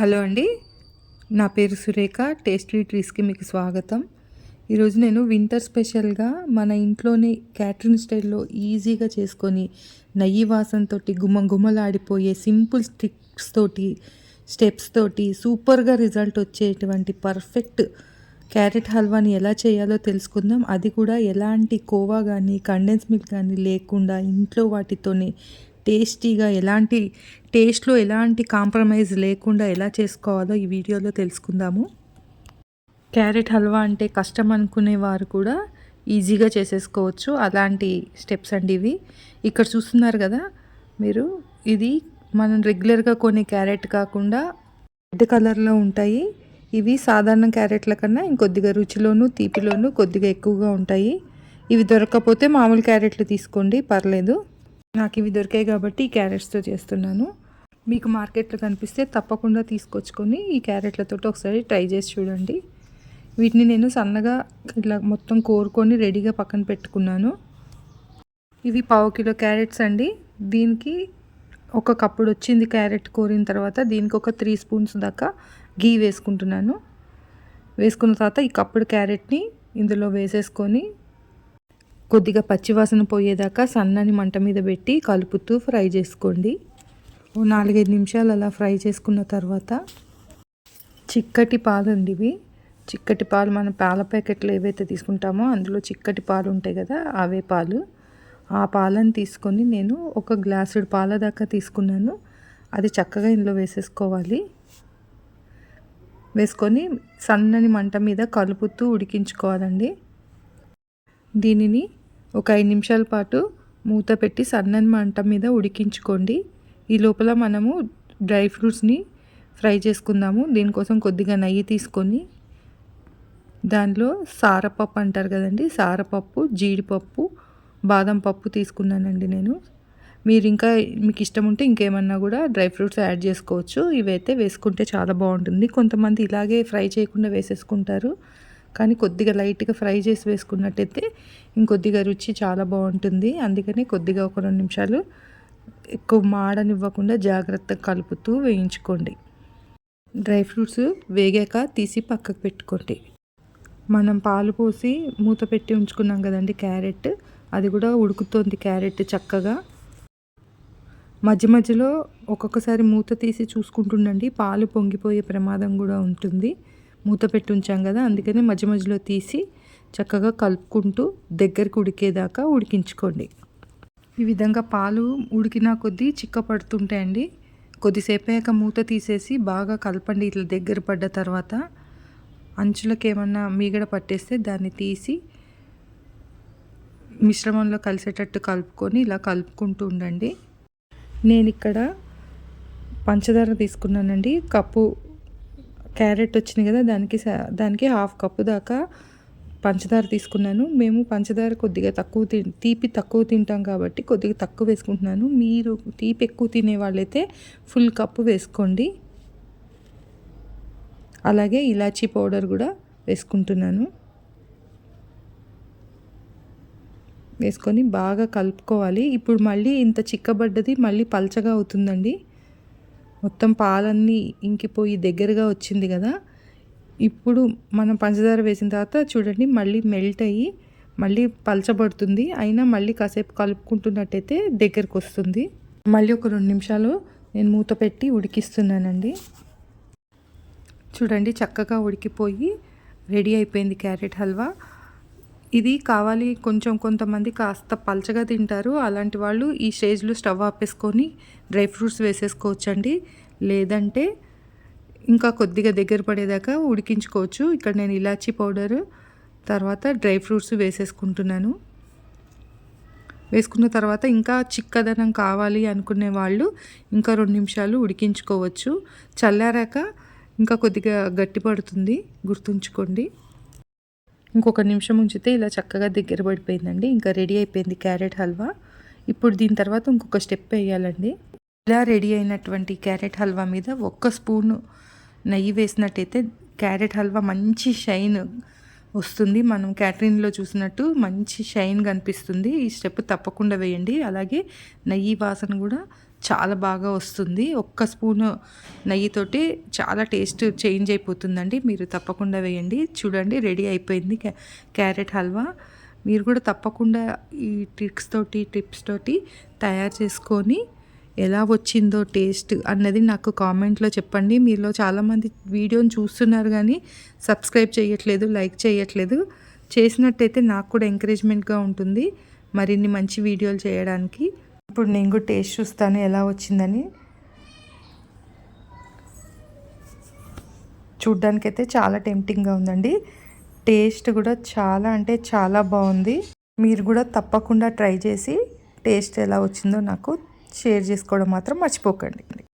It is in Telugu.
హలో అండి. నా పేరు సురేఖ టేస్టీ ట్రీస్కి మీకు స్వాగతం. ఈరోజు నేను వింటర్ స్పెషల్గా మన ఇంట్లోనే క్యాటరింగ్ స్టైల్లో ఈజీగా చేసుకొని నెయ్యి వాసనతో గుమ్మ గుమ్మలాడిపోయే సింపుల్ స్టిక్స్ తోటి స్టెప్స్ తోటి సూపర్గా రిజల్ట్ వచ్చేటువంటి పర్ఫెక్ట్ క్యారెట్ హల్వాని ఎలా చేయాలో తెలుసుకుందాం. అది కూడా ఎలాంటి కోవా కానీ కండెన్స్ మిల్క్ కానీ లేకుండా ఇంట్లో వాటితోనే టేస్టీగా ఎలాంటి టేస్ట్లో ఎలాంటి కాంప్రమైజ్ లేకుండా ఎలా చేసుకోవాలో ఈ వీడియోలో తెలుసుకుందాము. క్యారెట్ హల్వా అంటే కష్టం అనుకునే వారు కూడా ఈజీగా చేసేసుకోవచ్చు. అలాంటి స్టెప్స్ అండి ఇవి. ఇక్కడ చూస్తున్నారు కదా మీరు ఇది మనం రెగ్యులర్గా కొనే క్యారెట్ కాకుండా రెడ్ కలర్లో ఉంటాయి. ఇవి సాధారణ క్యారెట్ల కన్నా ఇంకొద్దిగా రుచిలోను తీపిలోను కొద్దిగా ఎక్కువగా ఉంటాయి. ఇవి దొరకకపోతే మామూలు క్యారెట్లు తీసుకోండి పర్లేదు. నాకు ఇవి దొరికాయి కాబట్టి ఈ క్యారెట్స్తో చేస్తున్నాను. మీకు మార్కెట్లో కనిపిస్తే తప్పకుండా తీసుకొచ్చుకొని ఈ క్యారెట్లతో ఒకసారి ట్రై చేసి చూడండి. వీటిని నేను సన్నగా ఇట్లా మొత్తం కోరుకొని రెడీగా పక్కన పెట్టుకున్నాను. ఇవి పావు కిలో క్యారెట్స్ అండి. దీనికి ఒక కప్పుడు వచ్చింది క్యారెట్ కోరిన తర్వాత దీనికి ఒక త్రీ స్పూన్స్ దాకా గీ వేసుకుంటున్నాను. వేసుకున్న తర్వాత ఈ కప్పుడు క్యారెట్ని ఇందులో వేసేసుకొని కొద్దిగా పచ్చివాసన పోయేదాకా సన్నని మంట మీద పెట్టి కలుపుతూ ఫ్రై చేసుకోండి. ఓ నాలుగైదు నిమిషాలు అలా ఫ్రై చేసుకున్న తర్వాత చిక్కటి పాలు అండి ఇవి. చిక్కటి పాలు మన పాల ప్యాకెట్లు ఏవైతే తీసుకుంటామో అందులో చిక్కటి పాలు ఉంటాయి కదా అవే పాలు. ఆ పాలను తీసుకొని నేను ఒక గ్లాసుడు పాల దాకా తీసుకున్నాను. అది చక్కగా ఇందులో వేసేసుకోవాలి. వేసుకొని సన్నని మంట మీద కలుపుతూ ఉడికించుకోవాలండి. దీనిని ఒక ఐదు నిమిషాల పాటు మూత పెట్టి సన్నని మంట మీద ఉడికించుకోండి. ఈ లోపల మనము డ్రై ఫ్రూట్స్ని ఫ్రై చేసుకుందాము. దీనికోసం కొద్దిగా నెయ్యి తీసుకొని దానిలో సారపప్పు అంటారు కదండి సారపప్పు జీడిపప్పు బాదం పప్పు తీసుకున్నానండి నేను. మీరు ఇంకా మీకు ఇష్టం ఉంటే ఇంకేమన్నా కూడా డ్రై ఫ్రూట్స్ యాడ్ చేసుకోవచ్చు. ఇవైతే వేసుకుంటే చాలా బాగుంటుంది. కొంతమంది ఇలాగే ఫ్రై చేయకుండా వేసేసుకుంటారు. కానీ కొద్దిగా లైట్గా ఫ్రై చేసి వేసుకున్నట్టయితే ఇంకొద్దిగా రుచి చాలా బాగుంటుంది. అందుకని కొద్దిగా ఒక రెండు నిమిషాలు ఎక్కువ మాడనివ్వకుండా జాగ్రత్తగా కలుపుతూ వేయించుకోండి. డ్రై ఫ్రూట్స్ వేగాక తీసి పక్కకు పెట్టుకోండి. మనం పాలు పోసి మూత పెట్టి ఉంచుకున్నాం కదండి క్యారెట్ అది కూడా ఉడుకుతోంది క్యారెట్ చక్కగా. మధ్య మధ్యలో ఒక్కొక్కసారి మూత తీసి చూసుకుంటుండండి పాలు పొంగిపోయే ప్రమాదం కూడా ఉంటుంది. మూత పెట్టి ఉంచాం కదా అందుకని మధ్య మధ్యలో తీసి చక్కగా కలుపుకుంటూ దగ్గరికి ఉడికేదాకా ఉడికించుకోండి. ఈ విధంగా పాలు ఉడికినా కొద్దీ చిక్క పడుతుంటాయండి కొద్దిసేపు అయ్యాక మూత తీసేసి బాగా కలపండి. ఇట్లా దగ్గర పడ్డ తర్వాత అంచులకు ఏమన్నా మీగడ పట్టేస్తే దాన్ని తీసి మిశ్రమంలో కలిసేటట్టు కలుపుకొని ఇలా కలుపుకుంటూ ఉండండి. నేను ఇక్కడ పంచదార తీసుకున్నానండి. కప్పు క్యారెట్ వచ్చింది కదా దానికి దానికి హాఫ్ కప్పు దాకా పంచదార తీసుకున్నాను. మేము పంచదార కొద్దిగా తక్కువ తి తీపి తక్కువ తింటాం కాబట్టి కొద్దిగా తక్కువ వేసుకుంటున్నాను. మీరు తీపి ఎక్కువ తినే వాళ్ళైతే ఫుల్ కప్పు వేసుకోండి. అలాగే ఇలాచీ పౌడర్ కూడా వేసుకుంటున్నాను. వేసుకొని బాగా కలుపుకోవాలి. ఇప్పుడు మళ్ళీ ఇంత చిక్కబడ్డది మళ్ళీ పల్చగా అవుతుందండి. మొత్తం పాలన్నీ ఇంకిపోయి దగ్గరగా వచ్చింది కదా. ఇప్పుడు మనం పంచదార వేసిన తర్వాత చూడండి మళ్ళీ మెల్ట్ అయ్యి మళ్ళీ పలచబడుతుంది. అయినా మళ్ళీ కాసేపు కలుపుకుంటున్నట్టయితే దగ్గరకు వస్తుంది. మళ్ళీ ఒక రెండు నిమిషాలు నేను మూత పెట్టి ఉడికిస్తున్నానండి. చూడండి చక్కగా ఉడికిపోయి రెడీ అయిపోయింది క్యారెట్ హల్వా. ఇది కావాలి కొంచెం కొంతమంది కాస్త పలచగా తింటారు. అలాంటి వాళ్ళు ఈ స్టేజ్లో స్టవ్ ఆపేసుకొని డ్రై ఫ్రూట్స్ వేసేసుకోవచ్చండి. లేదంటే ఇంకా కొద్దిగా దగ్గర పడేదాకా ఉడికించుకోవచ్చు. ఇక్కడ నేను ఇలాచీ పౌడర్ తర్వాత డ్రై ఫ్రూట్స్ వేసేసుకుంటున్నాను. వేసుకున్న తర్వాత ఇంకా చిక్కదనం కావాలి అనుకునే వాళ్ళు ఇంకా రెండు నిమిషాలు ఉడికించుకోవచ్చు. చల్లారాక ఇంకా కొద్దిగా గట్టి పడుతుంది గుర్తుంచుకోండి. ఇంకొక నిమిషం ఉంచితే ఇలా చక్కగా దగ్గర పడిపోయిందండి. ఇంకా రెడీ అయిపోయింది క్యారెట్ హల్వా. ఇప్పుడు దీని తర్వాత ఇంకొక స్టెప్ వేయాలండి. ఇలా రెడీ అయినటువంటి క్యారెట్ హల్వా మీద ఒక్క స్పూన్ నెయ్యి వేసినట్టయితే క్యారెట్ హల్వా మంచి షైన్ వస్తుంది. మనం క్యాటరింగ్లో చూసినట్టు మంచి షైన్ కనిపిస్తుంది. ఈ స్టెప్ తప్పకుండా వేయండి. అలాగే నెయ్యి వాసన కూడా చాలా బాగా వస్తుంది. ఒక్క స్పూను నెయ్యితోటి చాలా టేస్ట్ చేంజ్ అయిపోతుందండి. మీరు తప్పకుండా వేయండి. చూడండి రెడీ అయిపోయింది క్యా క్యారెట్ హల్వా. మీరు కూడా తప్పకుండా ఈ ట్రిక్స్ తోటి టిప్స్ తోటి తయారు చేసుకొని ఎలా వచ్చిందో టేస్ట్ అన్నది నాకు కామెంట్లో చెప్పండి. మీలో చాలామంది వీడియోని చూస్తున్నారు కానీ సబ్స్క్రైబ్ చేయట్లేదు లైక్ చేయట్లేదు. చేసినట్టయితే నాకు కూడా ఎంకరేజ్మెంట్గా ఉంటుంది. మరిన్ని మంచి వీడియోలు చేయడానికి. ఇప్పుడు నేను కూడా టేస్ట్ చూస్తాను ఎలా వచ్చిందని. చూడ్డానికైతే చాలా టెంప్టింగ్గా ఉందండి. టేస్ట్ కూడా చాలా అంటే చాలా బాగుంది. మీరు కూడా తప్పకుండా ట్రై చేసి టేస్ట్ ఎలా వచ్చిందో నాకు షేర్ చేసుకోవడం మాత్రం మర్చిపోకండి.